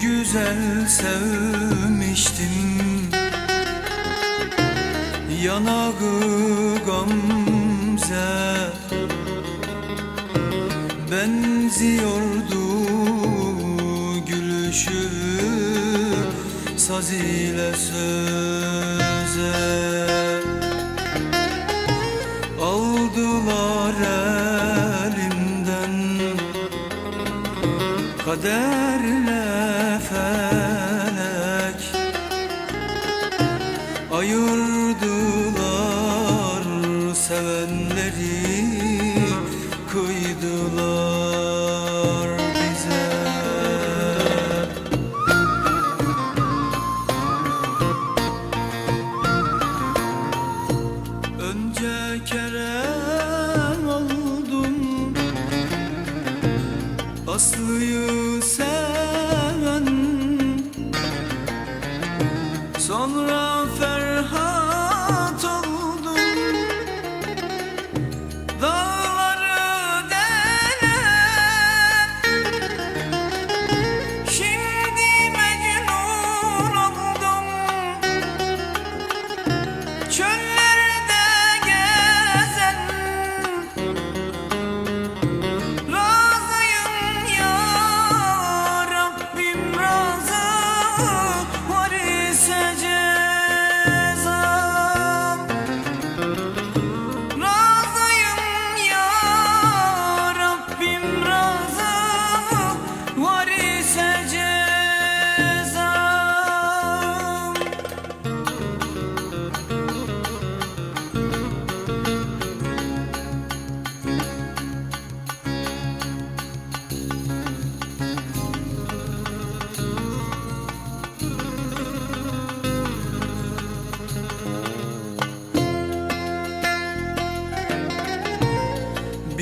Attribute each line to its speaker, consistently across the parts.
Speaker 1: güzel sevmiştim. Yanağı gamze Benziyordu gülüşü Saz ile söze. Aldılar elimden Kaderle felek. Ayırdılar sevenleri Kıydılar bize. Önce Kerem oldum Aslı'yı Sonra Ferhat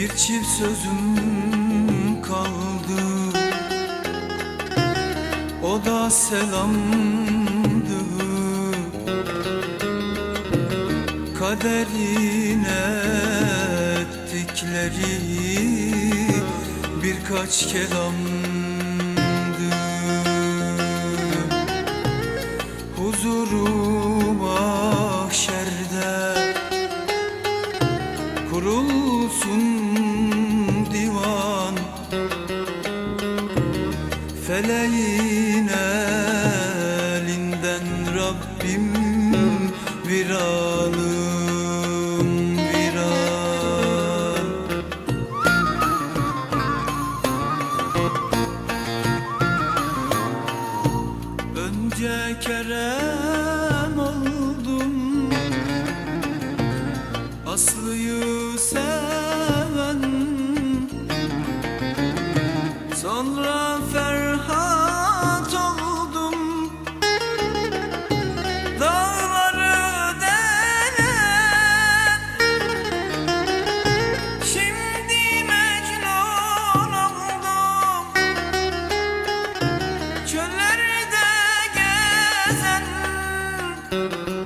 Speaker 1: Bir çift sözüm kaldı. O da selamdı. Kaderin ettikleri Birkaç kelamdı. Huzuru al Önce Kerem Thank you.